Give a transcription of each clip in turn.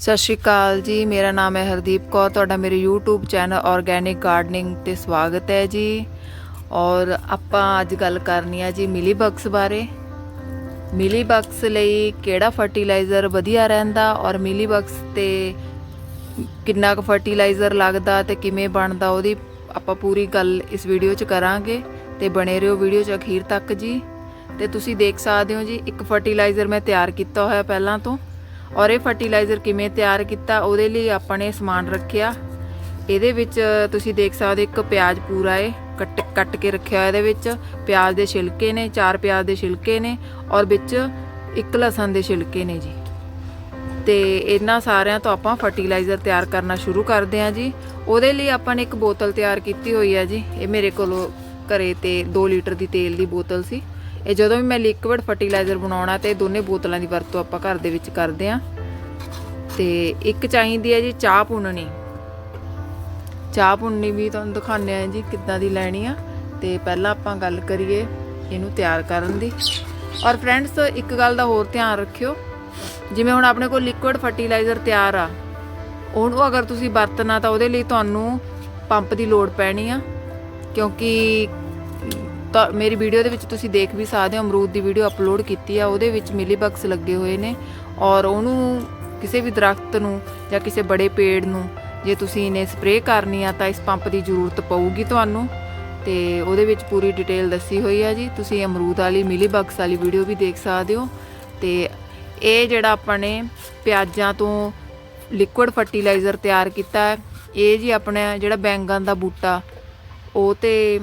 ਸਤਿ ਸ਼੍ਰੀ ਅਕਾਲ ਜੀ, ਮੇਰਾ ਨਾਮ ਹੈ ਹਰਦੀਪ ਕੌਰ, ਤੁਹਾਡਾ ਮੇਰੇ YouTube ਚੈਨਲ ਆਰਗੈਨਿਕ ਗਾਰਡਨਿੰਗ ਤੇ ਸਵਾਗਤ ਹੈ ਜੀ। ਔਰ ਆਪਾਂ ਅੱਜ ਗੱਲ ਕਰਨੀ ਆ ਜੀ ਮਿਲੀ ਬਗਸ ਬਾਰੇ। ਮਿਲੀ ਬਗਸ ਲਈ ਕਿਹੜਾ ਫਰਟੀਲਾਈਜ਼ਰ ਵਧੀਆ ਰਹਿੰਦਾ ਔਰ ਮਿਲੀ ਬਗਸ ਤੇ ਕਿੰਨਾ ਕੁ ਫਰਟੀਲਾਈਜ਼ਰ ਲੱਗਦਾ ਤੇ ਕਿਵੇਂ ਬਣਦਾ ਉਹਦੀ ਆਪਾਂ ਪੂਰੀ ਗੱਲ ਇਸ ਵੀਡੀਓ 'ਚ ਕਰਾਂਗੇ ਤੇ ਬਣੇ ਰਹੋ ਵੀਡੀਓ 'ਚ ਅਖੀਰ ਤੱਕ ਜੀ। ਤੇ ਤੁਸੀਂ ਦੇਖ ਸਕਦੇ ਹੋ ਜੀ, ਇੱਕ ਫਰਟੀਲਾਈਜ਼ਰ ਮੈਂ ਤਿਆਰ ਕੀਤਾ ਹੋਇਆ ਪਹਿਲਾਂ ਤੋਂ। ਔਰ ਇਹ ਫਰਟੀਲਾਈਜ਼ਰ ਕਿਵੇਂ ਤਿਆਰ ਕੀਤਾ, ਉਹਦੇ ਲਈ ਆਪਾਂ ਨੇ ਸਮਾਨ ਰੱਖਿਆ। ਇਹਦੇ ਵਿੱਚ ਤੁਸੀਂ ਦੇਖ ਸਕਦੇ ਹੋ, ਇੱਕ ਪਿਆਜ਼ ਪੂਰਾ ਏ, ਕੱਟ ਕੱਟ ਕੇ ਰੱਖਿਆ ਇਹਦੇ ਵਿੱਚ। ਪਿਆਜ਼ ਦੇ ਛਿਲਕੇ ਨੇ, ਚਾਰ ਪਿਆਜ਼ ਦੇ ਛਿਲਕੇ ਨੇ ਔਰ ਵਿੱਚ ਇੱਕ ਲਸਣ ਦੇ ਛਿਲਕੇ ਨੇ ਜੀ। ਤੇ ਇਹਨਾਂ ਸਾਰਿਆਂ ਤੋਂ ਆਪਾਂ ਫਰਟੀਲਾਈਜ਼ਰ ਤਿਆਰ ਕਰਨਾ ਸ਼ੁਰੂ ਕਰਦੇ ਹਾਂ ਜੀ। ਉਹਦੇ ਲਈ ਆਪਾਂ ਨੇ ਇੱਕ ਬੋਤਲ ਤਿਆਰ ਕੀਤੀ ਹੋਈ ਹੈ ਜੀ। ਇਹ ਮੇਰੇ ਕੋਲ ਘਰੇ ਤੇ 2 ਲੀਟਰ ਦੀ ਤੇਲ ਦੀ ਬੋਤਲ ਸੀ। ਇਹ ਜਦੋਂ ਵੀ ਮੈਂ ਲਿਕਵਿਡ ਫਰਟੀਲਾਈਜ਼ਰ ਬਣਾਉਣਾ ਤੇ ਇਹ ਦੋਨੇ ਬੋਤਲਾਂ ਦੀ ਵਰਤੋਂ ਆਪਾਂ ਘਰ ਦੇ ਵਿੱਚ ਕਰਦੇ ਹਾਂ। ਤੇ ਇੱਕ ਚਾਹੀਦੀ ਹੈ ਜੀ ਚਾਹ ਪੁੰਨਣੀ ਚਾਹ ਪੁੰਨਣੀ ਵੀ ਤੁਹਾਨੂੰ ਦਿਖਾਉਂਦੇ ਆ ਜੀ ਕਿੱਦਾਂ ਦੀ ਲੈਣੀ ਆ। ਤੇ ਪਹਿਲਾਂ ਆਪਾਂ ਗੱਲ ਕਰੀਏ ਇਹਨੂੰ ਤਿਆਰ ਕਰਨ ਦੀ। ਔਰ ਫਰੈਂਡਸ ਇੱਕ ਗੱਲ ਦਾ ਹੋਰ ਧਿਆਨ ਰੱਖਿਓ। ਜਿਵੇਂ ਹੁਣ ਆਪਣੇ ਕੋਲ ਲਿਕੁਇਡ ਫਰਟੀਲਾਈਜ਼ਰ ਤਿਆਰ ਆ, ਉਹਨੂੰ ਅਗਰ ਤੁਸੀਂ ਵਰਤਣਾ ਤਾਂ ਉਹਦੇ ਲਈ ਤੁਹਾਨੂੰ ਪੰਪ ਦੀ ਲੋੜ ਪੈਣੀ ਆ। ਕਿਉਂਕਿ ਤਾਂ ਮੇਰੀ ਵੀਡੀਓ ਦੇ ਵਿੱਚ ਤੁਸੀਂ ਦੇਖ ਵੀ ਸਕਦੇ ਹੋ, ਅਮਰੂਦ ਦੀ ਵੀਡੀਓ ਅਪਲੋਡ ਕੀਤੀ ਆ, ਉਹਦੇ ਵਿੱਚ ਮਿਲੀ ਬਗਸ ਲੱਗੇ ਹੋਏ ਨੇ ਔਰ ਉਹਨੂੰ ਕਿਸੇ ਵੀ ਦਰਖਤ ਨੂੰ ਜਾਂ ਕਿਸੇ ਬੜੇ ਪੇੜ ਨੂੰ ਜੇ ਤੁਸੀਂ ਇਹਨੇ ਸਪਰੇਅ ਕਰਨੀ ਆ ਤਾਂ ਇਸ ਪੰਪ ਦੀ ਜ਼ਰੂਰਤ ਪਊਗੀ ਤੁਹਾਨੂੰ ਤੇ ਉਹਦੇ ਵਿੱਚ ਪੂਰੀ ਡਿਟੇਲ ਦੱਸੀ ਹੋਈ ਆ ਜੀ। ਤੁਸੀਂ ਅਮਰੂਦ ਵਾਲੀ, ਮਿਲੀ ਬਗਸ ਵਾਲੀ ਵੀਡੀਓ ਵੀ ਦੇਖ ਸਕਦੇ ਹੋ ਤੇ ਇਹ ਜਿਹੜਾ ਆਪਾਂ ਨੇ ਪਿਆਜ਼ਾਂ ਤੋਂ ਲਿਕੁਇਡ ਫਰਟੀਲਾਈਜ਼ਰ ਤਿਆਰ ਕੀਤਾ ਹੈ, ਇਹ ਜੀ ਆਪਣਾ ਜਿਹੜਾ ਬੈਂਗਣ ਦਾ ਬੂਟਾ, ਉਹ ਤੇ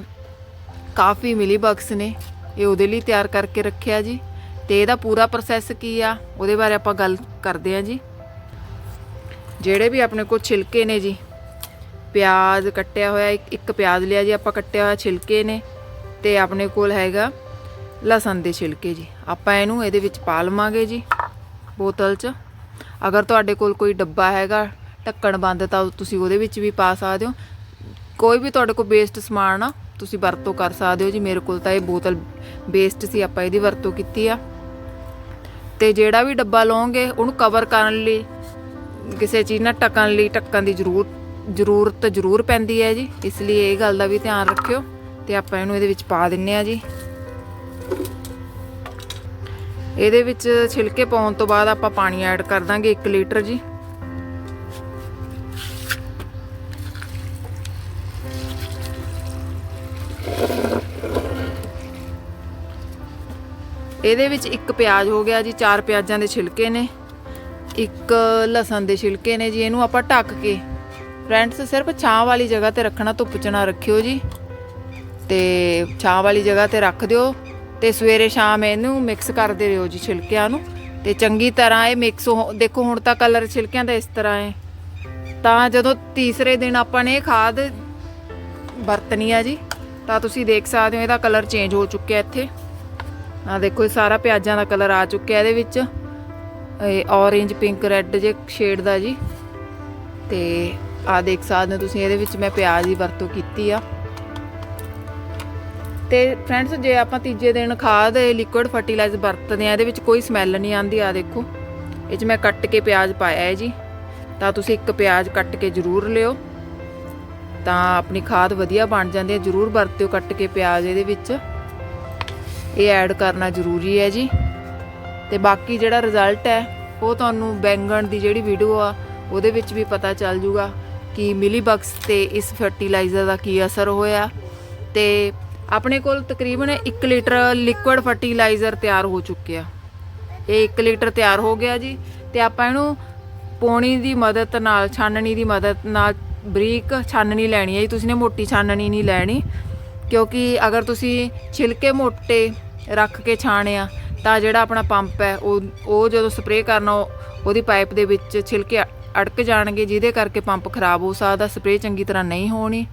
ਕਾਫੀ ਮਿਲੀ ਬਗਸ ਨੇ। ਇਹ ਉਹਦੇ ਲਈ ਤਿਆਰ ਕਰਕੇ ਰੱਖਿਆ ਜੀ। ਤੇ ਇਹਦਾ ਪੂਰਾ ਪ੍ਰੋਸੈਸ ਕੀ ਆ, ਉਹਦੇ ਬਾਰੇ ਆਪਾਂ ਗੱਲ ਕਰਦੇ ਆ ਜੀ। ਜਿਹੜੇ ਵੀ ਆਪਣੇ ਕੋਲ ਛਿਲਕੇ ਨੇ ਜੀ, ਪਿਆਜ਼ ਕੱਟਿਆ ਹੋਇਆ, ਇੱਕ ਇੱਕ ਪਿਆਜ਼ ਲਿਆ ਜੀ, ਆਪਾਂ ਕੱਟਿਆ ਹੋਇਆ ਛਿਲਕੇ ਨੇ। ਤੇ ਆਪਣੇ ਕੋਲ ਹੈਗਾ ਲਸਣ ਦੇ ਛਿਲਕੇ ਜੀ। ਆਪਾਂ ਇਹਨੂੰ ਇਹਦੇ ਵਿੱਚ ਪਾ ਲਵਾਂਗੇ ਜੀ, ਬੋਤਲ 'ਚ। ਅਗਰ ਤੁਹਾਡੇ ਕੋਲ ਕੋਈ ਡੱਬਾ ਹੈਗਾ, ਢੱਕਣ ਬੰਦ ਤਾਂ ਤੁਸੀਂ ਉਹਦੇ ਵਿੱਚ ਵੀ ਪਾ ਸਕਦੇ ਹੋ। ਕੋਈ ਵੀ ਤੁਹਾਡੇ ਕੋਲ ਵੇਸਟ ਸਮਾਨ ਆ ਤੁਸੀਂ ਵਰਤੋਂ ਕਰ ਸਕਦੇ ਹੋ ਜੀ। ਮੇਰੇ ਕੋਲ ਤਾਂ ਇਹ ਬੋਤਲ ਵੇਸਟ ਸੀ, ਆਪਾਂ ਇਹਦੀ ਵਰਤੋਂ ਕੀਤੀ ਆ। ਤੇ ਜਿਹੜਾ ਵੀ ਡੱਬਾ ਲਓਗੇ, ਉਹਨੂੰ ਕਵਰ ਕਰਨ ਲਈ, ਕਿਸੇ ਚੀਜ਼ ਨਾਲ ਢੱਕਣ ਲਈ, ਢੱਕਣ ਦੀ ਜ਼ਰੂਰ ਜ਼ਰੂਰਤ ਜ਼ਰੂਰ ਪੈਂਦੀ ਹੈ ਜੀ। ਇਸ ਲਈ ਇਹ ਗੱਲ ਦਾ ਵੀ ਧਿਆਨ ਰੱਖਿਓ ਤੇ ਆਪਾਂ ਇਹਨੂੰ ਇਹਦੇ ਵਿੱਚ ਪਾ ਦਿੰਨੇ ਆ ਜੀ। ਇਹਦੇ ਵਿੱਚ ਛਿਲਕੇ ਪਾਉਣ ਤੋਂ ਬਾਅਦ ਆਪਾਂ ਪਾਣੀ ਐਡ ਕਰ ਦਾਂਗੇ 1 ਲੀਟਰ ਜੀ। ਇਹਦੇ ਵਿੱਚ ਇੱਕ ਪਿਆਜ਼ ਹੋ ਗਿਆ ਜੀ, ਚਾਰ ਪਿਆਜ਼ਾਂ ਦੇ ਛਿਲਕੇ ਨੇ, ਇੱਕ ਲਸਣ ਦੇ ਛਿਲਕੇ ਨੇ ਜੀ, ਇਹਨੂੰ ਆਪਾਂ ਢੱਕ ਕੇ ਫਰੈਂਡਸ ਸਿਰਫ ਛਾਂ ਵਾਲੀ ਜਗ੍ਹਾ ਤੇ ਰੱਖਣਾ, ਧੁੱਪ 'ਚ ਨਾ ਰੱਖਿਓ ਜੀ, ਤੇ ਛਾਂ ਵਾਲੀ ਜਗ੍ਹਾ ਤੇ ਰੱਖ ਦਿਓ, ਤੇ ਸਵੇਰੇ ਸ਼ਾਮ ਇਹਨੂੰ ਮਿਕਸ ਕਰਦੇ ਰਹੋ ਜੀ ਛਿਲਕਿਆਂ ਨੂੰ, ਤੇ ਚੰਗੀ ਤਰ੍ਹਾਂ ਇਹ ਮਿਕਸ ਹੋ, ਦੇਖੋ ਹੁਣ ਤਾਂ ਕਲਰ ਛਿਲਕਿਆਂ ਦਾ ਇਸ ਤਰ੍ਹਾਂ ਹੈ। ਤਾਂ ਜਦੋਂ ਤੀਸਰੇ ਦਿਨ ਆਪਾਂ ਨੇ ਇਹ ਖਾਦ ਵਰਤਣੀ ਆ ਜੀ, ਤਾਂ ਤੁਸੀਂ ਦੇਖ ਸਕਦੇ ਹੋ ਇਹਦਾ ਕਲਰ ਚੇਂਜ ਹੋ ਚੁੱਕਿਆ ਇੱਥੇ। ਆ ਦੇਖੋ ਇਹ ਸਾਰਾ ਪਿਆਜ਼ਾਂ ਦਾ ਕਲਰ ਆ ਚੁੱਕਿਆ ਇਹਦੇ ਵਿੱਚ। ਇਹ ਔਰੇਂਜ ਪਿੰਕ ਰੈੱਡ ਜੇ ਸ਼ੇਡ ਦਾ ਜੀ। ਤੇ ਆ ਦੇਖ ਸਕਦੇ ਹੋ ਤੁਸੀਂ, ਇਹਦੇ ਵਿੱਚ ਮੈਂ ਪਿਆਜ਼ ਦੀ ਵਰਤੋਂ ਕੀਤੀ ਆ। ਤੇ ਫਰੈਂਡਸ ਜੇ ਆਪਾਂ ਤੀਜੇ ਦਿਨ ਖਾਦ ਲਿਕੁਇਡ ਫਰਟੀਲਾਈਜ਼ਰ ਵਰਤਦੇ ਆ, ਇਹਦੇ ਵਿੱਚ ਕੋਈ ਸਮੈਲ ਨਹੀਂ ਆਉਂਦੀ, ਆ ਦੇਖੋ। ਇਹ 'ਚ ਮੈਂ ਕੱਟ ਕੇ ਪਿਆਜ਼ ਪਾਇਆ ਹੈ ਜੀ। ਤਾਂ ਤੁਸੀਂ ਇੱਕ ਪਿਆਜ਼ ਕੱਟ ਕੇ ਜ਼ਰੂਰ ਲਿਓ। ਤਾਂ ਆਪਣੀ ਖਾਦ ਵਧੀਆ ਬਣ ਜਾਂਦੀ ਹੈ, ਜ਼ਰੂਰ ਵਰਤਿਓ ਕੱਟ ਕੇ ਪਿਆਜ਼ ਇਹਦੇ ਵਿੱਚ। ਇਹ ਐਡ ਕਰਨਾ ਜ਼ਰੂਰੀ ਹੈ ਜੀ। ਤੇ ਬਾਕੀ ਜਿਹੜਾ ਰਿਜ਼ਲਟ ਹੈ, ਉਹ ਤੁਹਾਨੂੰ ਬੈਂਗਣ ਦੀ ਜਿਹੜੀ ਵੀਡੀਓ ਆ, ਉਹਦੇ ਵਿੱਚ ਵੀ ਪਤਾ ਚੱਲ ਜੂਗਾ ਕਿ ਮਿਲੀਬਕਸ ਤੇ ਇਸ ਫਰਟੀਲਾਈਜ਼ਰ ਦਾ ਕੀ ਅਸਰ ਹੋਇਆ। ਤੇ ਆਪਣੇ ਕੋਲ ਤਕਰੀਬਨ 1 ਲੀਟਰ ਲਿਕੁਇਡ ਫਰਟੀਲਾਈਜ਼ਰ ਤਿਆਰ ਹੋ ਚੁੱਕਿਆ ਇਹ 1 ਲੀਟਰ ਤਿਆਰ ਹੋ ਗਿਆ ਜੀ, ਤੇ ਆਪਾਂ ਇਹਨੂੰ ਪੌਣੀ ਦੀ ਮਦਦ ਨਾਲ, ਛਾਨਣੀ ਦੀ ਮਦਦ ਨਾਲ, ਬਰੀਕ ਛਾਨਣੀ ਲੈਣੀ ਹੈ ਜੀ। ਤੁਸੀਂ ਨੇ ਮੋਟੀ ਛਾਨਣੀ ਨਹੀਂ ਲੈਣੀ, ਕਿਉਂਕਿ ਅਗਰ ਤੁਸੀਂ ਛਿਲਕੇ ਮੋਟੇ ਰੱਖ ਕੇ ਛਾਣਿਆ ਤਾਂ ਜਿਹੜਾ ਆਪਣਾ ਪੰਪ ਹੈ, ਉਹ ਉਹ ਜਦੋਂ ਸਪਰੇਅ ਕਰਨਾ, ਉਹ- ਉਹਦੀ ਪਾਈਪ ਦੇ ਵਿੱਚ ਛਿਲਕੇ ਅ- ਅੜਕ ਜਾਣਗੇ, ਜਿਹਦੇ ਕਰਕੇ ਪੰਪ ਖਰਾਬ ਹੋ ਸਕਦਾ, ਸਪਰੇਅ ਚੰਗੀ ਤਰ੍ਹਾਂ ਨਹੀਂ ਹੋਣੀ।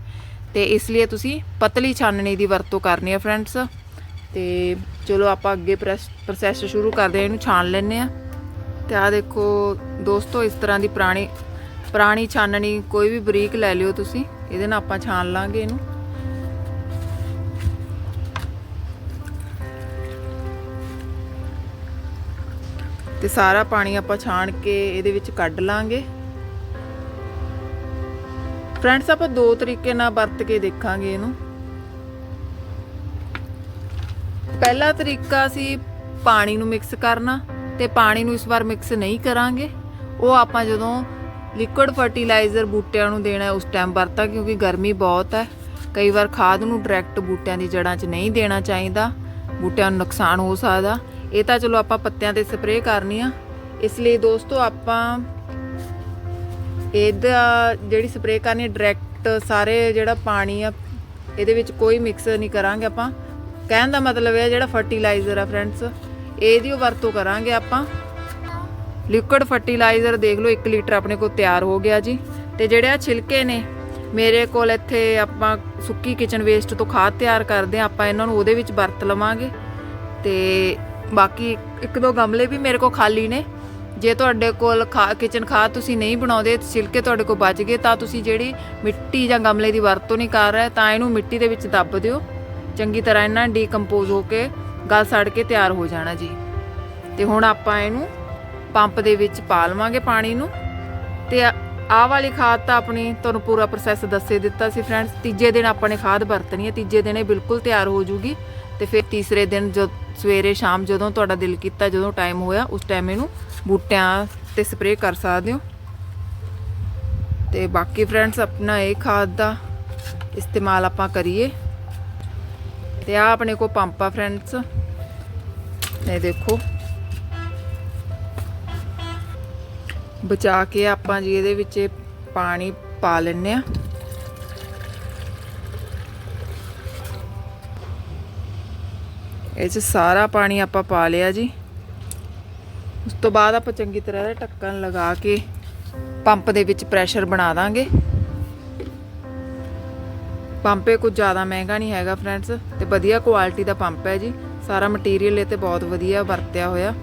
ਤੇ ਇਸ ਲਈ ਤੁਸੀਂ ਪਤਲੀ ਛਾਨਣੀ ਦੀ ਵਰਤੋਂ ਕਰਨੀ ਹੈ ਫਰੈਂਡਸ। ਤੇ ਚਲੋ ਆਪਾਂ ਅੱਗੇ ਪ੍ਰੋਸੈਸ ਸ਼ੁਰੂ ਕਰਦੇ ਹਾਂ, ਇਹਨੂੰ ਛਾਣ ਲੈਂਦੇ ਆ ਤੇ ਆ ਦੇਖੋ ਦੋਸਤੋ, ਇਸ ਤਰ੍ਹਾਂ ਦੀ ਪੁਰਾਣੀ ਪੁਰਾਣੀ ਛਾਨਣੀ, ਕੋਈ ਵੀ ਬਰੀਕ ਲੈ ਲਿਓ ਤੁਸੀਂ, ਇਹਦੇ ਨਾਲ ਆਪਾਂ ਛਾਣ ਲਾਂਗੇ ਇਹਨੂੰ। ਤੇ ਸਾਰਾ ਪਾਣੀ ਆਪਾਂ ਛਾਣ ਕੇ ਇਹਦੇ ਵਿੱਚ ਕੱਢ ਲਾਂਗੇ। ਫਰੈਂਡਸ ਆਪਾਂ ਦੋ ਤਰੀਕੇ ਨਾਲ ਵਰਤ ਕੇ ਦੇਖਾਂਗੇ ਇਹਨੂੰ। ਪਹਿਲਾ ਤਰੀਕਾ ਸੀ ਪਾਣੀ ਨੂੰ ਮਿਕਸ ਕਰਨਾ ਤੇ ਪਾਣੀ ਨੂੰ ਇਸ ਵਾਰ ਮਿਕਸ ਨਹੀਂ ਕਰਾਂਗੇ। ਉਹ ਆਪਾਂ ਜਦੋਂ ਲਿਕੁਇਡ ਫਰਟੀਲਾਈਜ਼ਰ ਬੂਟਿਆਂ ਨੂੰ ਦੇਣਾ ਉਸ ਟਾਈਮ ਵਰਤਾਂ ਕਿਉਂਕਿ ਗਰਮੀ ਬਹੁਤ ਹੈ। ਕਈ ਵਾਰ ਖਾਦ ਨੂੰ ਡਾਇਰੈਕਟ ਬੂਟਿਆਂ ਦੀ ਜੜ੍ਹਾਂ 'ਚ ਨਹੀਂ ਦੇਣਾ ਚਾਹੀਦਾ। ਬੂਟਿਆਂ ਨੂੰ ਨੁਕਸਾਨ ਹੋ ਸਕਦਾ। ਇਹ ਤਾਂ ਚਲੋ ਆਪਾਂ ਪੱਤਿਆਂ ਤੇ ਸਪਰੇਅ ਕਰਨੀ ਆ। ਇਸ ਲਈ ਦੋਸਤੋ ਆਪਾਂ ਇਹਦਾ ਜਿਹੜੀ ਸਪਰੇਅ ਕਰਨੀ ਹੈ ਡਾਇਰੈਕਟ ਸਾਰੇ ਜਿਹੜਾ ਪਾਣੀ ਆ, ਇਹਦੇ ਵਿੱਚ ਕੋਈ ਮਿਕਸ ਨਹੀਂ ਕਰਾਂਗੇ ਆਪਾਂ। ਕਹਿਣ ਦਾ ਮਤਲਬ ਇਹ ਜਿਹੜਾ ਫਰਟੀਲਾਈਜ਼ਰ ਆ ਫਰੈਂਡਸ ਇਹਦੀ ਵਰਤੋਂ ਕਰਾਂਗੇ ਆਪਾਂ। ਲਿਕੁਇਡ ਫਰਟੀਲਾਈਜ਼ਰ ਦੇਖ ਲਓ 1 ਲੀਟਰ ਆਪਣੇ ਕੋਲ ਤਿਆਰ ਹੋ ਗਿਆ ਜੀ। ਤੇ ਜਿਹੜੇ ਆ ਛਿਲਕੇ ਨੇ, ਮੇਰੇ ਕੋਲ ਇੱਥੇ ਆਪਾਂ ਸੁੱਕੀ ਕਿਚਨ ਵੇਸਟ ਤੋਂ ਖਾਦ ਤਿਆਰ ਕਰਦੇ ਆ, ਆਪਾਂ ਇਹਨਾਂ ਨੂੰ ਉਹਦੇ ਵਿੱਚ ਵਰਤ ਲਵਾਂਗੇ। ਤੇ ਬਾਕੀ ਇੱਕ ਦੋ ਗਮਲੇ ਵੀ ਮੇਰੇ ਕੋਲ ਖਾਲੀ ਨੇ। ਜੇ ਤੁਹਾਡੇ ਕੋਲ ਕਿਚਨ ਖਾਦ ਤੁਸੀਂ ਨਹੀਂ ਬਣਾਉਂਦੇ, ਛਿਲਕੇ ਤੁਹਾਡੇ ਕੋਲ ਬਚ ਗਏ, ਤਾਂ ਤੁਸੀਂ ਜਿਹੜੀ ਮਿੱਟੀ ਜਾਂ ਗਮਲੇ ਦੀ ਵਰਤੋਂ ਨਹੀਂ ਕਰ ਰਹੇ, ਤਾਂ ਇਹਨੂੰ ਮਿੱਟੀ ਦੇ ਵਿੱਚ ਦੱਬ ਦਿਓ। ਚੰਗੀ ਤਰ੍ਹਾਂ ਇਹਨਾਂ ਡੀਕੰਪੋਜ਼ ਹੋ ਕੇ ਗਲ ਸੜ ਕੇ ਤਿਆਰ ਹੋ ਜਾਣਾ ਜੀ। ਤੇ ਹੁਣ ਆਪਾਂ ਇਹਨੂੰ ਪੰਪ ਦੇ ਵਿੱਚ ਪਾ ਲਵਾਂਗੇ ਪਾਣੀ ਨੂੰ। ਤੇ ਆਹ ਵਾਲੀ ਖਾਦ ਤਾਂ ਆਪਣੀ ਤੁਹਾਨੂੰ ਪੂਰਾ ਪ੍ਰੋਸੈਸ ਦੱਸੇ ਦਿੱਤਾ ਸੀ ਫਰੈਂਡਸ ਤੀਜੇ ਦਿਨ ਆਪਾਂ ਨੇ ਖਾਦ ਵਰਤਣੀ ਹੈ, ਤੀਜੇ ਦਿਨ ਇਹ ਬਿਲਕੁਲ ਤਿਆਰ ਹੋ ਜੂਗੀ। ਤੇ ਫਿਰ ਤੀਸਰੇ ਦਿਨ ਜਦ ਸਵੇਰੇ ਸ਼ਾਮ ਜਦੋਂ ਤੁਹਾਡਾ ਦਿਲ ਕੀਤਾ, ਜਦੋਂ ਟਾਈਮ ਹੋਇਆ, ਉਸ ਟਾਈਮ ਇਹਨੂੰ ਬੂਟਿਆਂ ਤੇ ਸਪਰੇਅ ਕਰ ਸਕਦੇ ਹੋ। ਤੇ ਬਾਕੀ ਫਰੈਂਡਸ ਆਪਣਾ ਇਹ ਖਾਦ ਦਾ ਇਸਤੇਮਾਲ ਆਪਾਂ ਕਰੀਏ। ਤੇ ਆ ਆਪਣੇ ਕੋ ਪੰਪ ਆ ਫਰੈਂਡਸ ਇਹ ਦੇਖੋ। ਬਚਾ ਕੇ ਆਪਾਂ ਜੀ ਇਹਦੇ ਵਿੱਚ ਪਾਣੀ ਪਾ ਲੈਨੇ ਆ ਇਹ ਚ ਸਾਰਾ ਪਾਣੀ ਆਪਾਂ ਪਾ ਲਿਆ ਜੀ। ਉਸ ਤੋਂ ਬਾਅਦ ਆਪਾਂ ਚੰਗੀ ਤਰ੍ਹਾਂ ਦਾ ਢੱਕਣ ਲਗਾ ਕੇ ਪੰਪ ਦੇ ਵਿੱਚ ਪ੍ਰੈਸ਼ਰ ਬਣਾ ਦਾਂਗੇ। ਪੰਪ ਇਹ ਕੁਝ ਜ਼ਿਆਦਾ ਮਹਿੰਗਾ ਨਹੀਂ ਹੈਗਾ ਫਰੈਂਡਸ ਤੇ ਵਧੀਆ ਕੁਆਲਿਟੀ ਦਾ ਪੰਪ ਹੈ ਜੀ। ਸਾਰਾ ਮਟੀਰੀਅਲ ਇਹ ਤੇ ਬਹੁਤ ਵਧੀਆ ਵਰਤਿਆ ਹੋਇਆ।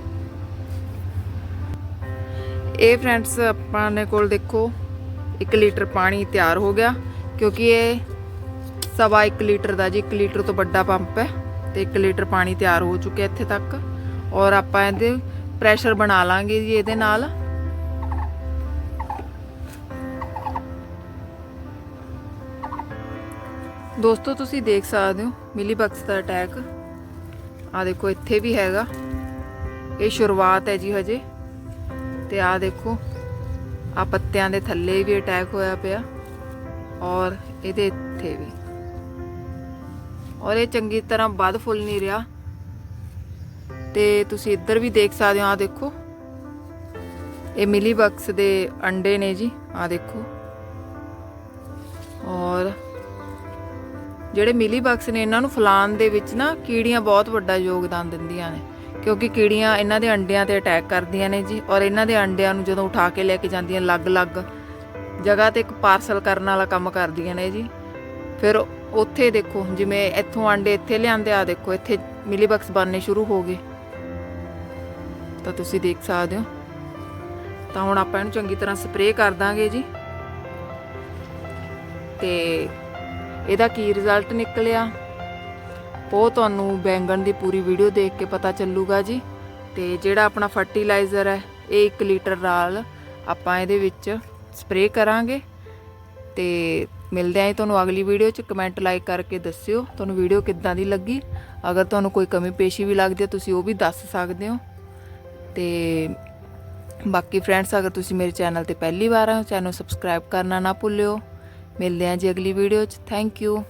ਇਹ ਫਰੈਂਡਸ ਆਪਾਂ ਨੇ ਕੋਲ ਦੇਖੋ 1 ਲੀਟਰ ਪਾਣੀ ਤਿਆਰ ਹੋ ਗਿਆ ਕਿਉਂਕਿ ਇਹ ਸਵਾ 1 ਲੀਟਰ ਦਾ ਜੀ 1 ਲੀਟਰ ਤੋਂ ਵੱਡਾ ਪੰਪ ਹੈ। ਤੇ 1 ਲੀਟਰ ਪਾਣੀ ਤਿਆਰ ਹੋ ਚੁੱਕਿਆ ਇੱਥੇ ਤੱਕ। ਔਰ ਆਪਾਂ ਇਹਦੇ ਪ੍ਰੈਸ਼ਰ ਬਣਾ ਲਾਂਗੇ ਜੀ ਇਹਦੇ ਨਾਲ। ਦੋਸਤੋ, ਤੁਸੀਂ ਦੇਖ ਸਕਦੇ ਹੋ ਮਿਲੀ ਬਕਸ ਦਾ ਅਟੈਕ ਆ ਦੇਖੋ, ਇੱਥੇ ਵੀ ਹੈਗਾ। ਇਹ ਸ਼ੁਰੂਆਤ ਹੈ ਜੀ ਹਜੇ। ਤੇ ਆ ਦੇਖੋ ਆ ਪੱਤਿਆਂ ਦੇ ਥੱਲੇ ਵੀ ਅਟੈਕ ਹੋਇਆ ਪਿਆ। ਔਰ ਇਹਦੇ ਇੱਥੇ ਵੀ। ਔਰ ਇਹ ਚੰਗੀ ਤਰ੍ਹਾਂ ਵੱਧ ਫੁੱਲ ਨਹੀਂ ਰਿਹਾ। ਤੇ ਤੁਸੀਂ ਇੱਧਰ ਵੀ ਦੇਖ ਸਕਦੇ ਹੋ ਆ ਦੇਖੋ। ਇਹ ਮਿਲੀ ਬਕਸ ਦੇ ਅੰਡੇ ਨੇ ਜੀ ਆ ਦੇਖੋ। ਔਰ ਜਿਹੜੇ ਮਿਲੀ ਬਕਸ ਨੇ, ਇਹਨਾਂ ਨੂੰ ਫਲਾਨ ਦੇ ਵਿੱਚ ਨਾ ਕੀੜੀਆਂ ਬਹੁਤ ਵੱਡਾ ਯੋਗਦਾਨ ਦਿੰਦੀਆਂ ਨੇ। ਕਿਉਂਕਿ ਕੀੜੀਆਂ ਇਹਨਾਂ ਦੇ ਅੰਡਿਆਂ ਤੇ ਅਟੈਕ ਕਰਦੀਆਂ ਨੇ ਜੀ, ਔਰ ਇਹਨਾਂ ਦੇ ਅੰਡਿਆਂ ਨੂੰ ਜਦੋਂ ਉਠਾ ਕੇ ਲੈ ਕੇ ਜਾਂਦੀਆਂ, ਅਲੱਗ-ਅਲੱਗ ਜਗ੍ਹਾ ਤੇ ਇੱਕ ਪਾਰਸਲ ਕਰਨ ਵਾਲਾ ਕੰਮ ਕਰਦੀਆਂ ਨੇ ਜੀ। ਫਿਰ ਉੱਥੇ ਦੇਖੋ, ਜਿਵੇਂ ਇੱਥੋਂ ਆਂਡੇ ਇੱਥੇ ਲਿਆਂਦੇ ਆ ਦੇਖੋ, ਇੱਥੇ ਮਿਲੀਬਕਸ ਬਣਨੇ ਸ਼ੁਰੂ ਹੋ ਗਏ। ਤਾਂ ਤੁਸੀਂ ਦੇਖ ਸਕਦੇ ਹੋ। ਤਾਂ ਹੁਣ ਆਪਾਂ ਇਹਨੂੰ ਚੰਗੀ ਤਰ੍ਹਾਂ ਸਪਰੇਅ ਕਰ ਦਾਂਗੇ ਜੀ। ਤੇ ਇਹਦਾ ਕੀ ਰਿਜ਼ਲਟ ਨਿਕਲਿਆ? ਉਹ ਤੁਹਾਨੂੰ ਬੈਂਗਣ ਦੀ ਪੂਰੀ ਵੀਡੀਓ ਦੇਖ ਕੇ ਪਤਾ ਚੱਲੂਗਾ ਜੀ। ਤੇ ਜਿਹੜਾ ਆਪਣਾ ਫਰਟੀਲਾਈਜ਼ਰ ਹੈ, ਇਹ 1 ਲੀਟਰ ਨਾਲ ਆਪਾਂ ਇਹਦੇ ਵਿੱਚ ਸਪਰੇਅ ਕਰਾਂਗੇ। ਤੇ ਮਿਲਦੇ ਆਂ ਤੁਹਾਨੂੰ ਅਗਲੀ ਵੀਡੀਓ 'ਚ। ਕਮੈਂਟ ਲਾਈਕ ਕਰਕੇ ਦੱਸਿਓ ਤੁਹਾਨੂੰ ਵੀਡੀਓ ਕਿੱਦਾਂ ਦੀ ਲੱਗੀ। ਅਗਰ ਤੁਹਾਨੂੰ ਕੋਈ ਕਮੀ ਪੇਸ਼ੀ ਵੀ ਲੱਗਦੀ ਹੈ ਤੁਸੀਂ ਉਹ ਵੀ ਦੱਸ ਸਕਦੇ ਹੋ। ਤੇ ਬਾਕੀ ਫਰੈਂਡਸ ਅਗਰ ਤੁਸੀਂ ਮੇਰੇ ਚੈਨਲ ਤੇ ਪਹਿਲੀ ਵਾਰ ਆਏ ਹੋ, ਚੈਨਲ ਸਬਸਕ੍ਰਾਈਬ ਕਰਨਾ ਨਾ ਭੁੱਲਿਓ। ਮਿਲਦੇ ਆਂ ਜੀ ਅਗਲੀ ਵੀਡੀਓ 'ਚ। Thank you